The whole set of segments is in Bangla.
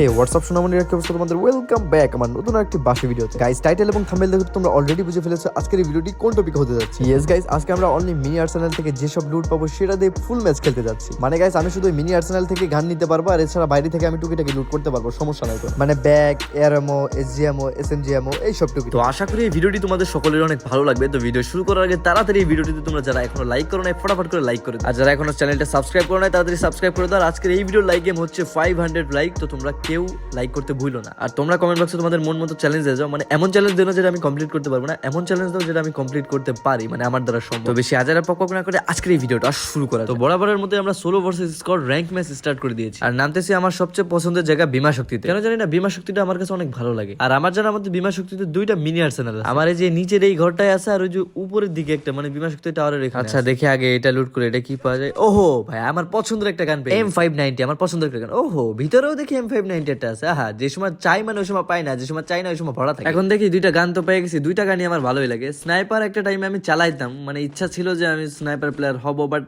হে হোয়াটসঅ্যাপ সোনামণির কি অবস্থা তোমাদের? ওয়েলকাম ব্যাক আমার নতুন একটি বাসি ভিডিওতে। গাইস টাইটেল এবং থাম্বনেল দেখে তোমরা অলরেডি বুঝে ফেলেছো আজকের এই ভিডিওটি কোন টপিক হতে যাচ্ছে। ইয়েস গাইস আজকে আমরা অনলি মিনি আর্সেনাল থেকে যেসব লুট পাবো সেটা দিয়ে ফুল ম্যাচ খেলতে যাচ্ছি। মানে গাইস আমি শুধু মিনি আর্সেনাল থেকে গান নিতে পারব আর এছাড়া বাইরে থেকে আমি টুকিটাকি লুট করতে পারব, সমস্যা নাই তো। মানে ব্যাগ এআরএমও এসজিএমও এসএমজিএমও এই সব টুকি তো আশা করি এই ভিডিওটি তোমাদের সকলের অনেক ভালো লাগবে। তো ভিডিও শুরু করার আগে তাড়াতাড়ি এই ভিডিওটিতে তোমরা যারা এখনও লাইক করো নাই, ফটাফট করে লাইক করে আর যারা এখনও চ্যানেলটা সাবস্ক্রাইব করো নাই, তাড়াতাড়ি সাবস্ক্রাইব করে দাও। আজকের এই ভিডিওর লাইক গেম হচ্ছে ফাইভ হান্ড্রেড লাইক তো তোমরা কেউ লাইক করতে ভুলো না। আর তোমরা কমেন্ট বক্সে তোমাদের মন মতো চ্যালেঞ্জ দিয়ে যাও। মানে এমন চ্যালেঞ্জ দিও যেটা আমি কমপ্লিট করতে পারব না। এমন চ্যালেঞ্জ দাও যেটা আমি কমপ্লিট করতে পারি। মানে আমার দ্বারা সম্ভব। তো বেশি হাজার পক পক না করে আজকের এই ভিডিওটা শুরু করা তো বরাবরের মধ্যে আমরা solo versus squad rank match start করে দিয়েছি। আর নামতেছি আমার সবচেয়ে পছন্দের জায়গা বিমা শক্তিতে। কেন জানি না বিমা শক্তিটা আমার কাছে অনেক ভালো লাগে। আর আমার জানা মধ্যে বিমা শক্তিতে দুইটা মিনি আর্সেনাল আছে। আমার এই যে নিচের এই ঘরটায় আছে আর ওই যে উপরের দিকে একটা মানে বিমা শক্তি টাওয়ারের এখানে আচ্ছা দেখে আগে এটা লুট করে এটা কি পাওয়া যায়? ওহো ভাই আমার পছন্দের একটা গান এম ফাইভ নাইনটি আমার পছন্দের একটা গান ওহো ভিতরেও দেখি এম ফাইভ নাইনটি একটা আছে। আহা, যে সময় চাই মানে ওই সময় পাই না, যে সময় চাই না ওই সময় ভরা থাকে। এখন দেখি দুইটা গান তো পেয়ে গেছি, দুইটা গানই আমার ভালোই লাগে। স্নাইপার একটা টাইমে আমি চালাইতাম মানে ইচ্ছা ছিল যে আমি স্নাইপার প্লেয়ার হব বাট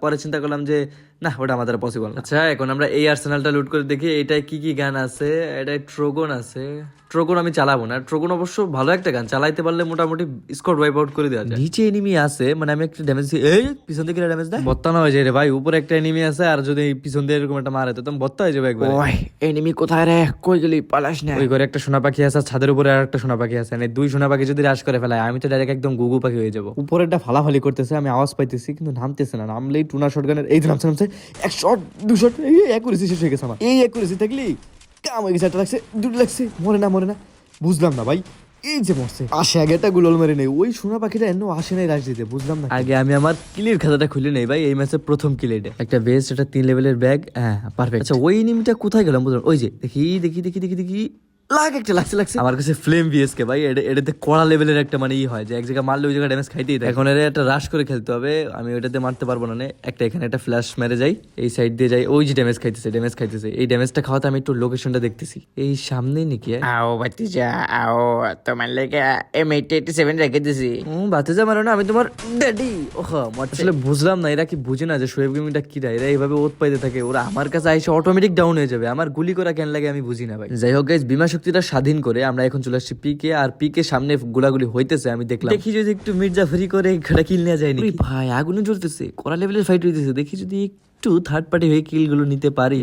পরে চিন্তা করলাম যে না ওটা আমাদের পসিবল আচ্ছা এখন আমরা এই আর্সেনালটা লুট করে দেখি এটায় কি কি গান আছে এটায় ট্রোগন আছে। ট্রোগন আমি চালাবো না ট্রোগন অবশ্য ভালো একটা গান চালাইতে পারলে মোটামুটি স্কোর ওয়াইপ আউট করে দেওয়া যায়। নিচে এনিমি আছে মানে আমি একটা ড্যামেজ এই পিছন থেকে ড্যামেজ দেয়। বত্তা না হয়ে যায় রে ভাই উপরে একটা এনিমি আছে আর যদি পিছন দিয়ে এরকম একটা মারে তো তুমি বত্তা হয়ে যাবে একবার। ওই এনিমি কোথায় রে? কই গেলি? পালাস না। ওই ঘরে একটা সোনা পাখি আছে আর ছাদের উপরে আর একটা সোনা পাখি আছে। মানে দুই সোনা পাখি যদি রাশ করে ফেলায় আমি তো ডাইরেক্ট একদম গুগু পাখি হয়ে যাব। উপরে একটা ফালাফালি করতেছে আমি আওয়াজ পাইতেছি কিন্তু নামতেছে না। নামলেই টুনা শট গানের এই নামছে নামছে। এক শট দু শট এই এক করেছি শেষ হয়ে গেছে আমার। এই করেছি থাকলি কাম হয়ে গেছে একটা লাগছে দুটো লাগছে মরে না মরে না। বুঝলাম না ভাই এই যে মরছে। আসে আগে একটা গুলোল মেরে নেই ওই সোনা পাখিটা এন্ন আসে নাই রাশ দিতে বুঝলাম না আগে আমি আমার কিলের খাতাটা খুলে নেই ভাই এই ম্যাচের প্রথম কিল একটা বেস্ট একটা তিন লেভেলের ব্যাগ হ্যাঁ পারফেক্ট আচ্ছা ওই নিমিটা কোথায় গেলাম বুঝলাম ওই যে দেখি দেখি দেখি দেখি দেখি। লাগ একটা লাগছে লাগছে আমার কাছে ফ্লেম ভিএসকে ভাই এটাতে কড়া লেভেলের একটা মানে ই হয় যে এক জায়গায় মারলে ওই জায়গায় ড্যামেজ খাইতেই থাকে। এখন এটা একটা রাশ করে খেলতে হবে আমি ওইটাতে মারতে পারব না একটা এখানে একটা ফ্ল্যাশ মেরে যাই এই সাইড দিয়ে যাই ওই যে ড্যামেজ খাইতেছে ড্যামেজ খাইতেছে। এই ড্যামেজটা খাওয়াতে আমি একটু লোকেশনটা দেখতেছি। এই সামনেই নাকি? আও বাতিজা আও তোমার লেগে এম এইট সেভেন রেখে দিছি। হুম বাতিজা মারো না আমি তোমার ড্যাডি ওহ আসলে বুঝলাম না এরা কি বুঝে না যে শোয়েব গেমিংটা কি এরা এইভাবে ওত পাইতে থাকে ওরা আমার কাছে আইসে অটোমেটিক ডাউন হয়ে যাবে। আমার গুলি করা কেন লাগে আমি বুঝি না ভাই। যাই হোক গাইজ বিমা শক্তিটা স্বাধীন করে আমরা এখন চলে আসছি পিকে আর পিকে সামনে গোলাগুলি হইতেছে আমি দেখলাম। দেখি যদি একটু মির্জা ফ্রি করে ঘাটা কিল নেওয়া যায়নি ভাই আগুনে জ্বলতেছে কড়া লেভেলের ফাইট হইতেছে দেখি যদি একটু থার্ড পার্টি হয়ে কিলগুলো নিতে পারি।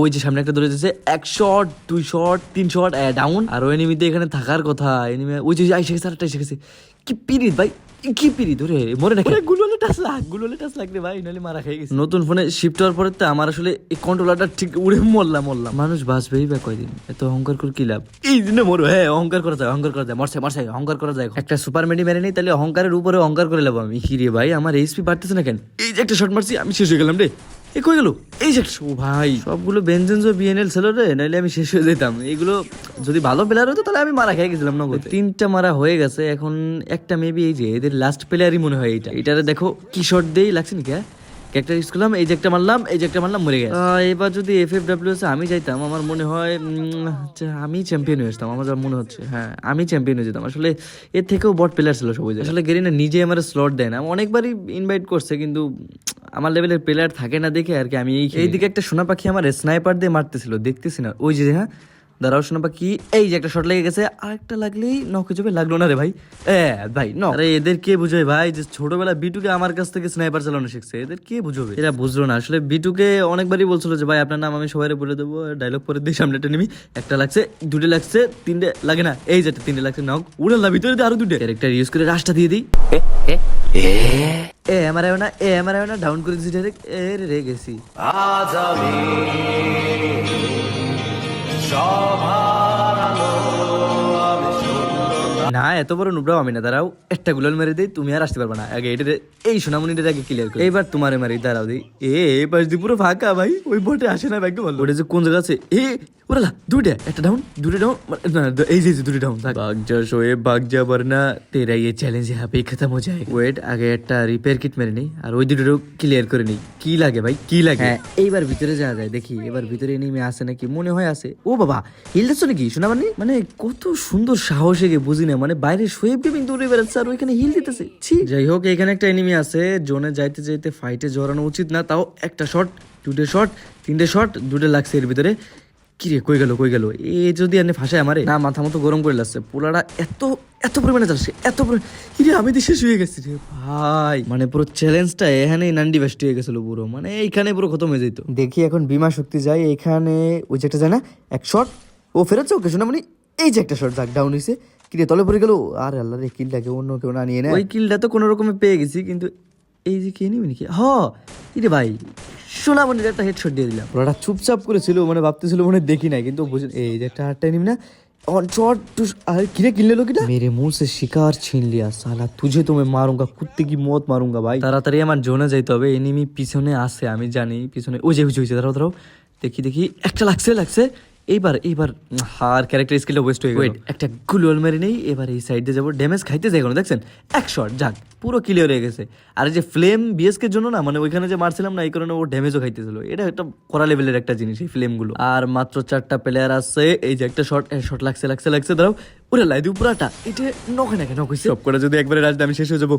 ওই যে সামনে একটা ধরে যাচ্ছে এক শট দুই শট তিন শট ডাউন আর ওই এনিমিতে এখানে থাকার কথা এনিমি ওই যে আইসে গেছে আরেকটা এসে গেছে। কি পিরিত ভাই। কি পিরি ধরে মরে না গুলোলে টাচ লাগ গুলোলে টাচ লাগবে ভাই নাহলে মারা খেয়ে গেছে। নতুন ফোনে শিফট হওয়ার পরে তো আমার আসলে এই কন্ট্রোলারটা ঠিক উড়ে মরলাম মরলাম। মানুষ বাঁচবেই বা কয়দিন? এত অহংকার করে কি লাভ? এই দিনে মরো হ্যাঁ অহংকার করা যায় অহংকার করা যায় মরছে মরছে অহংকার করা যায় একটা সুপার মেডি মেরে নেই তাহলে অহংকারের উপরে অহংকার করে লাভ আমি। কি রে ভাই আমার এইচপি বাড়তেছে না কেন? এই যে একটা শট মারছি আমি শেষ হয়ে গেলাম রে। এ কই গেল? এই যে ও ভাই সবগুলো বেনজেন্সো বিএনএল ছিল রে নাইলে আমি শেষ হয়ে যেতাম। এগুলো যদি ভালো প্লেয়ার হতো তাহলে আমি মারা খেয়ে গেছিলাম না তিনটা মারা হয়ে গেছে এখন একটা মেবি এই যে এদের লাস্ট প্লেয়ারই মনে হয় এইটা। এটারে দেখো কি শট দেই লাগছে নাকি হ্যাঁ? ক্যারেক্টার ইউজ করলাম এই যে একটা মারলাম এই যে একটা মারলাম মরে গেছে। এবার যদি এফ এফ ডাব্লিউ এস আমি যাইতাম আমার মনে হয় আচ্ছা, আমি চ্যাম্পিয়ন হয়ে যেতাম আমার মনে হচ্ছে হ্যাঁ আমি চ্যাম্পিয়ন হয়ে যেতাম। আসলে এর থেকেও বট প্লেয়ার ছিল সবাই আসলে গেরিনা নিজে আমার স্লট দেয় না অনেকবারই ইনভাইট করছে কিন্তু আমার লেভেলের প্লেয়ার থাকে না দেখে আর কি আমি এই এইদিকে একটা সোনা পাখি আমার স্নাইপার দিয়ে মারতেছিল, দেখতেছি না। ওই যে হ্যাঁ? দাঁড়াও শোনা পাখি। এই যে একটা শট লেগে গেছে আরেকটা লাগলেই নক যাবে। লাগল না রে ভাই। এ ভাই ন আরে এদের কে বুঝায় ভাই যে ছোটবেলা বিটুকে আমার কাছ থেকে স্নাইপার চালানো শিখছে? এদের কে বুঝবে? এরা বুঝলো না। আসলে বিটুকে অনেকবারই বলছিল যে ভাই আপনার নাম আমি সবাই বলে দেবো ডায়লগ পরে দিয়ে সামনে একটা নিবি। একটা লাগছে দুটো লাগছে তিনটে লাগে না। এই যে একটা তিনটে লাগছে নক উড়াল না ভিতরে আরও দুটো। ক্যারেক্টার ইউজ করে রাশটা দিয়ে দিই। এ আমার না এ আমার না ডাউন করে দিয়েছি ডাইরেক্ট এ রে রে গেছি। না এত বড় নুবরাও আমি না দাঁড়াও। একটা গুলাল মেরে দিই তুমি আর আসতে পারবে না। আগে এটা এই সোনামণিটার আগে ক্লিয়ার করি। এইবার তোমারে মারি দাঁড়াও দিই এ এই পাশ দিয়ে পুরো ফাঁকা ভাই। ওই বটে আসে না ব্যাগটা ভালো ওটা যে কোন জায়গা আছে? এ ওরা দুইটা একটা ডাউন দুটো ডাউন না এই যে দুটো ডাউন ভাগ যা শোয়ে ভাগ যা বরনা তেরা ये চ্যালেঞ্জ यहाँ पे खत्म हो जाएगा ওয়েট আগে একটা রিপেয়ার কিট মেরে নেই আর ওই দুটো ক্লিয়ার করে নেই কি লাগে ভাই কি লাগে হ্যাঁ এইবার ভিতরে যাওয়া যায় দেখি এবার ভিতরে নেমে আসে নাকি মনে হয় আছে ও বাবা হিল দিচ্ছ নাকি শোনা মানে মানে কত সুন্দর সাহস এগে বুঝি না মানে বাইরে শোয়েব গেমিং দৌড়ে বেড়াচ্ছে আর ওইখানে হিল দিতেছে ছি যাই হোক এখানে একটা এনিমি আছে জোনে যাইতে যাইতে ফাইটে জড়ানো উচিত না তাও একটা শট দুটো শট তিনটে শট দুটো লাগছে এর ভিতরে কি রে কই গেল কই গেল? এ যদি এনে ফাঁসায় আমারে? না মাথা মতো গরম করে লাগছে পোলাটা এত এত পরিমাণে যাচ্ছে এত পরিমাণে কি আমি তো শেষ হয়ে গেছি রে ভাই। মানে পুরো চ্যালেঞ্জটা এখানেই নান্ডি বেস্ট হয়ে গেছিল পুরো। মানে এইখানে পুরো খতম হয়ে যেত দেখি এখন বিমা শক্তি যায় এখানে ওই যে একটা যায় না এক শট ও ফেরত চোখে শোনা মানে এই যে একটা শট যাক ডাউন হয়েছে কিরে তলে পড়ে গেল আর আল্লাহ রে কিলটাকে অন্য কেউ না নিয়ে নেয়। ওই কিলটা তো কোনো রকমে পেয়ে গেছি কিন্তু এই যে কে নিবি নাকি? হ কি রে ভাই সোনামণির একটা হেডশট দিয়ে দিলাম ওরা চুপচাপ করেছিল মানে ভাবতেছিল মনে হয় দেখি নাই কিন্তু বুঝে এই যে একটা হারটা নিবি না और शॉट अरे किरे किल्ले लो किटा मेरे मुंह से शिकार छीन लिया साला तुझे तो मैं मारूंगा कुत्ते की मौत मारूंगा भाई তাড়াতাড়ি আমার জোনে যাইতে হবে এনিমি পিছনে আছে আমি জানি পিছনে ওই যে হয়েছে হয়েছে দাঁড়াও দাঁড়াও দেখি দেখি একটা লাগছে লাগছে এইবার এইবার হার ক্যারেক্টার স্কিলটা ওয়েস্ট হয়ে গেল। একটা গুলোল মেরে নেই এবার এই সাইড দিয়ে যাব। ড্যামেজ খাইতে যাই কোনো দেখছেন? এক শট যাক পুরো ক্লিয়ার হয়ে গেছে। আর এই যে ফ্লেম বিএসকে জন্য না মানে ওইখানে যে মারছিলাম না এই কারণে ও ড্যামেজও খাইতেছিল। এটা একটা করা লেভেলের একটা জিনিস এই ফ্লেমগুলো আর মাত্র চারটা প্লেয়ার আছে এই যে একটা শট শট লাগছে লাগছে লাগছে দাঁড়াও। ওরে লাই দিও পুরাটা এটা নখে নাকি নখ সব করে যদি একবারে রাজদা আমি শেষ হয়ে যাব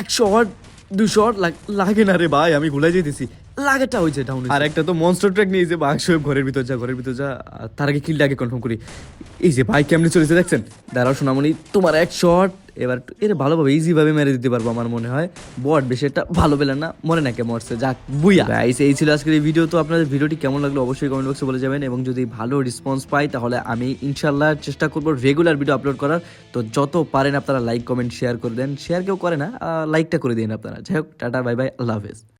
এক শট দুই শট লাগে না রে ভাই আমি ভুলে যেতেছি। লাগেটা হয়েছে ডাউন আর একটা তো মনস্টার ট্র্যাক নিয়ে যে বাঘ শোয়েব ঘরের ভিতর যা ঘরের ভিতর যা তার আগে কিলটা আগে কনফার্ম করি। এই যে ভাই কেমনি চলেছে দেখছেন? দাঁড়াও সোনামণি তোমার এক শট এবার এর ভালোভাবে ইজিভাবে মেরে দিতে পারব আমার মনে হয়। বট বেশি একটা ভালো পেলেন না মনে নাকি মরছে, যাক বুইয়া এই ছিল আজকের এই ভিডিও তো আপনাদের ভিডিওটি কেমন লাগল অবশ্যই কমেন্ট বক্সে বলে যাবেন, এবং যদি ভালো রেসপন্স পাই, তাহলে আমি ইনশাল্লাহ চেষ্টা করব রেগুলার ভিডিও আপলোড করার। তো যত পারেন আপনারা লাইক কমেন্ট শেয়ার করে দেন। শেয়ার কেউ করে না লাইকটা করে দিন আপনারা। যাই হোক, টাটা বাই বাই আল্লাহ হাফেজ।